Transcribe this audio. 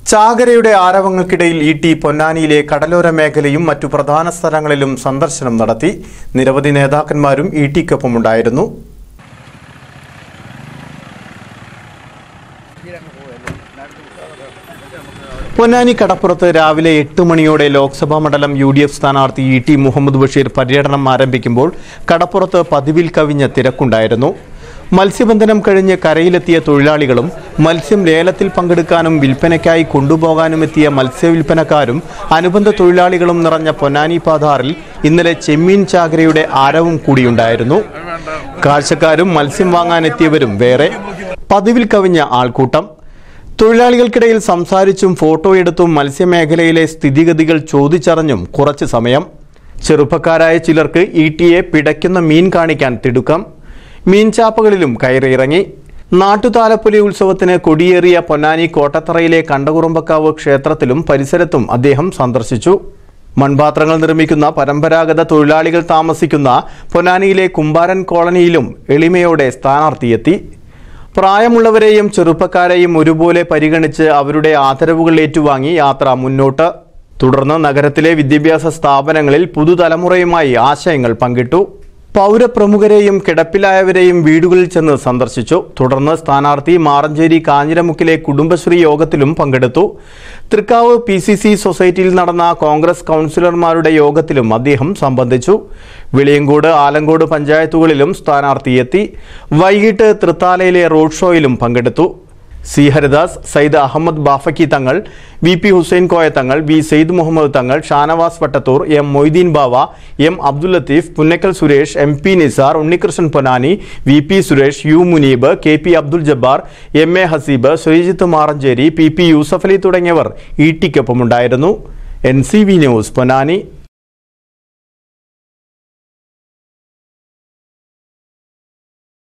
ചാകരയുടെ ആരവങ്ങൾക്കിടയിൽ E T പൊന്നാനിയിലെ കടലോര മേഖലയും മറ്റു പ്രധാന സ്ഥലങ്ങളിലും സന്ദർശനം നടത്തി നിരവധി നേതാക്കന്മാരും ഇ ടിക്കൊപ്പമുണ്ടായിരുന്നു പൊന്നാനി കടപ്പുറത്ത് രാവിലെ എട്ട് മണിയോടെ ലോക്സഭാ മണ്ഡലം യു ഡി എഫ് സ്ഥാനാർത്ഥി ഇ ടി മുഹമ്മദ് ബഷീർ പര്യടനം ആരംഭിക്കുമ്പോൾ കടപ്പുറത്ത് പതിവിൽ കവിഞ്ഞ തിരക്കുണ്ടായിരുന്നു. മത്സ്യബന്ധനം കഴിഞ്ഞ് കരയിലെത്തിയ തൊഴിലാളികളും മത്സ്യം ലേലത്തിൽ പങ്കെടുക്കാനും വിൽപ്പനയ്ക്കായി കൊണ്ടുപോകാനും എത്തിയ മത്സ്യവിൽപ്പനക്കാരും അനുബന്ധ തൊഴിലാളികളും നിറഞ്ഞ പൊന്നാനി പാതാറിൽ ഇന്നലെ ചെമ്മീൻ ചാകരയുടെ ആരവും കൂടിയുണ്ടായിരുന്നു. കാഴ്ചക്കാരും മത്സ്യം വാങ്ങാനെത്തിയവരും വേറെ. പതിവിൽ കവിഞ്ഞ ആൾക്കൂട്ടം. തൊഴിലാളികൾക്കിടയിൽ സംസാരിച്ചും ഫോട്ടോ എടുത്തും മത്സ്യമേഖലയിലെ സ്ഥിതിഗതികൾ ചോദിച്ചറിഞ്ഞും കുറച്ച് സമയം. ചെറുപ്പക്കാരായ ചിലർക്ക് ഇ ടിയെ പിടയ്ക്കുന്ന മീൻ കാണിക്കാൻ തിടുക്കം. മീൻചാപ്പകളിലും കയറിയിറങ്ങി. നാട്ടുതാലപ്പൊലി ഉത്സവത്തിന് കൊടിയേറിയ പൊന്നാനി കോട്ടത്തറയിലെ കണ്ടകുറുമ്പക്കാവ് ക്ഷേത്രത്തിലും പരിസരത്തും അദ്ദേഹം സന്ദർശിച്ചു. മൺപാത്രങ്ങൾ നിർമ്മിക്കുന്ന പരമ്പരാഗത തൊഴിലാളികൾ താമസിക്കുന്ന പൊന്നാനിയിലെ കുമ്പാരൻ കോളനിയിലും എളിമയോടെ സ്ഥാനാർത്ഥിയെത്തി. പ്രായമുള്ളവരെയും ചെറുപ്പക്കാരെയും ഒരുപോലെ പരിഗണിച്ച് അവരുടെ ആദരവുകൾ ഏറ്റുവാങ്ങി യാത്ര മുന്നോട്ട്. തുടർന്ന് നഗരത്തിലെ വിദ്യാഭ്യാസ സ്ഥാപനങ്ങളിൽ പുതുതലമുറയുമായി ആശയങ്ങൾ പങ്കിട്ടു. പൗരപ്രമുഖരെയും കിടപ്പിലായവരെയും വീടുകളിൽ ചെന്ന് സന്ദർശിച്ചു. തുടർന്ന് സ്ഥാനാർത്ഥി മാറഞ്ചേരി കാഞ്ഞിരമുക്കിലെ കുടുംബശ്രീ യോഗത്തിലും പങ്കെടുത്തു. തൃക്കാവ് പി സി സി സൊസൈറ്റിയിൽ നടന്ന കോൺഗ്രസ് കൗൺസിലർമാരുടെ യോഗത്തിലും അദ്ദേഹം സംബന്ധിച്ചു. വെളിയങ്കോട് ആലങ്കോട് പഞ്ചായത്തുകളിലും സ്ഥാനാർത്ഥിയെത്തി. വൈകിട്ട് തൃത്താലയിലെ റോഡ് ഷോയിലും പങ്കെടുത്തു. C Haridas Sayyid Ahmed Bafakhi Thangal V P Hussain Koya Thangal V Syed Muhammad Thangal Shanavas Vattathur M Moideen Bava M Abdul Latheef Punnakkal Suresh M P Nizar Unnikrishnan Ponani V P Suresh U Muneeb K P Abdul Jabbar M A Haseeb Sreejith Maranchery P P Yusuf Ali തുടങ്ങിയവർ E ടിക്കൊപ്പമുണ്ടായിരുന്നു N C V news Ponnani.